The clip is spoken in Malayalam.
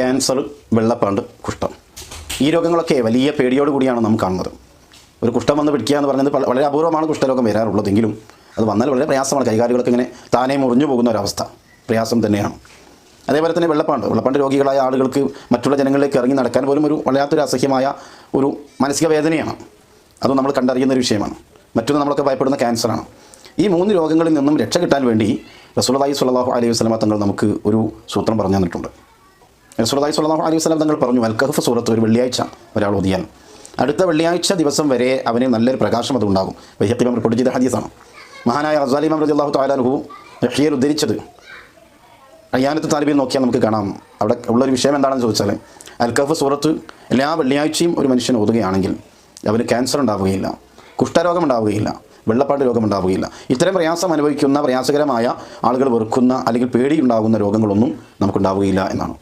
ക്യാൻസർ വെള്ളപ്പാണ്ട് കുഷ്ഠം. ഈ രോഗങ്ങളൊക്കെ വലിയ പേടിയോട് കൂടിയാണ് നാം കാണുന്നത്. ഒരു കുഷ്ഠം വന്ന് പിടിക്കുക എന്ന് പറയുന്നത് വളരെ അപൂർവമാണ് കുഷ്ഠരോഗം വരാറുള്ളതെങ്കിലും അത് വന്നാൽ വളരെ പ്രയാസമാണ്. കൈകാലുകളൊക്കെ ഇങ്ങനെ താനേ മുറിഞ്ഞു പോകുന്ന ഒരവസ്ഥ പ്രയാസം തന്നെയാണ്. അതേപോലെ തന്നെ വെള്ളപ്പാണ്ട്. വെള്ളപ്പാണ്ട് രോഗികളായ ആളുകൾക്ക് മറ്റുള്ള ജനങ്ങളിലേക്ക് ഇറങ്ങി നടക്കാൻ പോലും ഒരു വല്ലാത്തൊരു അസഹ്യമായ ഒരു മാനസിക വേദനയാണ്. അതും നമ്മൾ കണ്ടറിയുന്ന ഒരു വിഷയമാണ്. മറ്റൊന്ന് നമ്മളൊക്കെ ഭയപ്പെടുന്ന ക്യാൻസറാണ്. ഈ മൂന്ന് രോഗങ്ങളിൽ നിന്നും രക്ഷ കിട്ടാൻ വേണ്ടി റസൂലി സ്വല്ലല്ലാഹു അലൈഹി വസ്ലമ തങ്ങൾ നമുക്ക് ഒരു സൂത്രം പറഞ്ഞു തന്നിട്ടുണ്ട്. റസൂലി സുല്ലാഹു അലൈഹി വസ്ലാം തങ്ങൾ പറഞ്ഞു അൽ സൂറത്ത് ഒരു വെള്ളിയാഴ്ച ഒരാൾ ഓതിയാൽ അടുത്ത വെള്ളിയാഴ്ച ദിവസം വരെ അവന് നല്ലൊരു പ്രകാശം അതുണ്ടാകും വൈഹത്തിൽ റിപ്പോർട്ട് ചെയ്ത ഹദീസാണ്. മഹാനായ അസാലിമാം മഹമ്മദ് അള്ളാഹു താലാനുഹു ഹിയർ ഉദ്ധരിച്ചത് അയ്യാനത്ത് താലിബിൽ നോക്കിയാൽ നമുക്ക് കാണാം. അവിടെ ഉള്ളൊരു വിഷയം എന്താണെന്ന് ചോദിച്ചാൽ അൽക്കഫ് സൂറത്ത് എല്ലാ വെള്ളിയാഴ്ചയും ഒരു മനുഷ്യൻ ഓതുകയാണെങ്കിൽ അവന് ക്യാൻസർ ഉണ്ടാവുകയില്ല കുഷ്ഠരോഗം ഉണ്ടാവുകയില്ല വെള്ളപ്പാട് രോഗം ഉണ്ടാവുകയില്ല. ഇത്തരം പ്രയാസം അനുഭവിക്കുന്ന പ്രയാസകരമായ ആളുകൾ വെറുക്കുന്ന അല്ലെങ്കിൽ പേടിയുണ്ടാകുന്ന രോഗങ്ങളൊന്നും നമുക്കുണ്ടാവുകയില്ല എന്നാണ്.